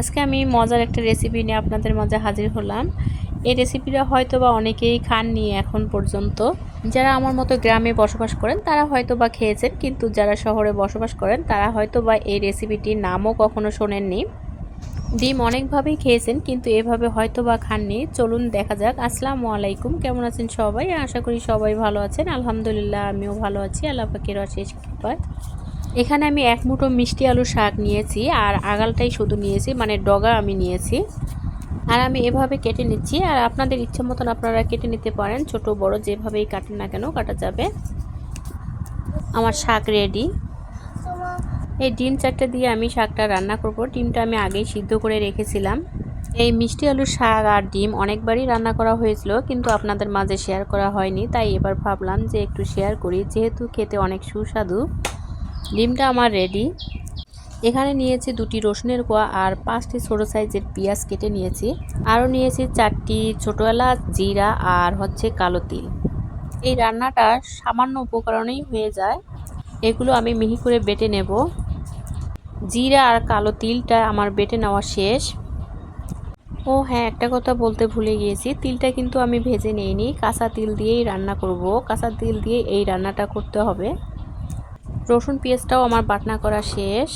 আজকে আমি মজার একটা রেসিপি নিয়ে আপনাদের মাঝে হাজির হলাম। এই রেসিপিটা হয়তো বা অনেকেই খাননি এখন পর্যন্ত। যারা আমার মতো গ্রামে বসবাস করেন, তারা হয়তো বা খেয়েছেন, কিন্তু যারা শহরে বসবাস করেন, তারা হয়তো বা এই রেসিপিটির নামও কখনো শোনেননি। ডিম অনেকভাবেই খেয়েছেন, কিন্তু এভাবে হয়তো বা খাননি। চলুন দেখা যাক। আসসালামু আলাইকুম। কেমন আছেন সবাই? আশা করি সবাই ভালো আছেন। আলহামদুলিল্লাহ, আমিও ভালো আছি। আল্লাহ পাকের অশেষ কৃপায়। এখানে আমি এক মুঠো মিষ্টি আলু শাক নিয়েছি আর আগালটাই শুধু নিয়েছি মানে ডগা আমি নিয়েছি। আর আমি এভাবে কেটে নিচ্ছি, আর আপনাদের ইচ্ছা মতন আপনারা কেটে নিতে পারেন। ছোট, বড়, যেভাবেই কাটেন না কেন কাটা যাবে। আমার শাক রেডি এই ডিম চারটে দিয়ে আমি শাকটা রান্না করব। ডিমটা আমি আগেই সিদ্ধ করে রেখেছিলাম। এই মিষ্টি আলুর শাক আর ডিম অনেকবারই রান্না করা হয়েছিল, কিন্তু আপনাদের মাঝে শেয়ার করা হয়নি। তাই এবার ভাবলাম যে একটু শেয়ার করি, যেহেতু খেতে অনেক সুস্বাদু। ডিমটা আমার রেডি এখানে নিয়েছি দুটি রসুনের কোয়া আর পাঁচটি ছোটো সাইজের পেঁয়াজ কেটে নিয়েছি। আরও নিয়েছি চারটি ছোটো এলাচ, জিরা আর হচ্ছে কালো তিল। এই রান্নাটা সামান্য উপকরণেই হয়ে যায়। এগুলো আমি মিহি করে বেটে নেব। জিরা আর কালো তিলটা আমার বেটে নেওয়া শেষ। ও হ্যাঁ একটা কথা বলতে ভুলে গিয়েছি। তিলটা কিন্তু আমি ভেজে নিইনি। কাঁচা তিল দিয়েই রান্না করব। কাঁচা তিল দিয়ে এই রান্নাটা করতে হবে। রসুন পেঁয়াজটাও আমার বাটনা করা শেষ।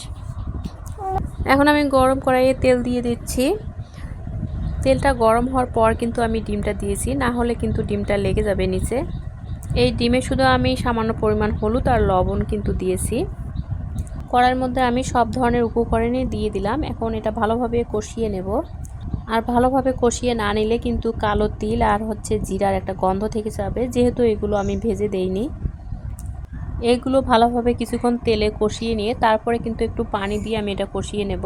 এখন আমি গরম কড়াইয়ে তেল দিয়ে দিচ্ছি। তেলটা গরম হওয়ার পর কিন্তু আমি ডিমটা দিয়েছি, না হলে কিন্তু ডিমটা লেগে যাবে নিচে। এই ডিমে শুধু আমি সামান্য পরিমাণ হলুদ আর লবণ কিন্তু দিয়েছি। কড়াইয়ের মধ্যে আমি সব ধরনের উপকরণই দিয়ে দিলাম। এখন এটা ভালোভাবে কষিয়ে নেব। আর ভালোভাবে কষিয়ে না নিলে কিন্তু কালো তিল আর হচ্ছে জিরার একটা গন্ধ থেকে যাবে। যেহেতু এগুলো আমি ভেজে দেইনি। এগুলো ভালোভাবে কিছুক্ষণ তেলে কষিয়ে নিয়ে তারপরে কিন্তু একটু পানি দিয়ে আমি এটা কষিয়ে নেব।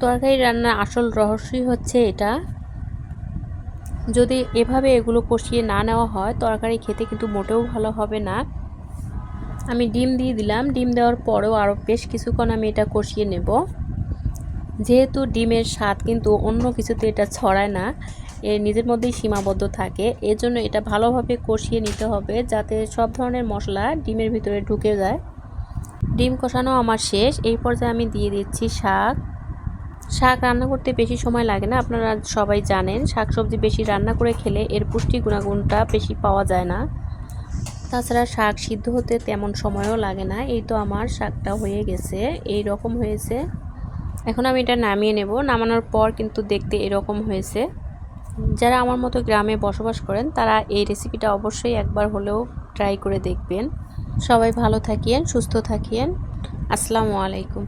তরকারি রান্নার আসল রহস্যই হচ্ছে এটা। যদি এভাবে এগুলো কষিয়ে না নেওয়া হয়, তরকারি খেতে কিন্তু মোটেও ভালো হবে না। আমি ডিম দিয়ে দিলাম। ডিম দেওয়ার পরেও আরও বেশ কিছুক্ষণ আমি এটা কষিয়ে নেব। যেহেতু ডিমের স্বাদ কিন্তু অন্য কিছুতে এটা ছড়ায় না এ নিজের মধ্যেই সীমাবদ্ধ থাকে। এজন্য এটা ভালোভাবে কষিয়ে নিতে হবে যাতে সব ধরনের মশলা ডিমের ভিতরে ঢুকে যায়। ডিম কষানো আমার শেষ। এই পর্যায়ে আমি দিয়ে দিচ্ছি শাক। শাক রান্না করতে বেশি সময় লাগে না, আপনারা সবাই জানেন। শাক সবজি বেশি রান্না করে খেলে এর পুষ্টি গুণাগুণটা বেশি পাওয়া যায় না। তাছাড়া শাক সিদ্ধ হতে তেমন সময়ও লাগে না। এই তো আমার শাকটা হয়ে গেছে। এই রকম হয়েছে। এখন আমি এটা নামিয়ে নেব। নামানোর পর কিন্তু দেখতে এরকম হয়েছে। যারা আমার মতো গ্রামে বসবাস করেন, তারা এই রেসিপিটা অবশ্যই একবার হলেও ট্রাই করে দেখবেন। সবাই ভালো থাকিয়েন, সুস্থ থাকিয়েন। আসসালামু আলাইকুম।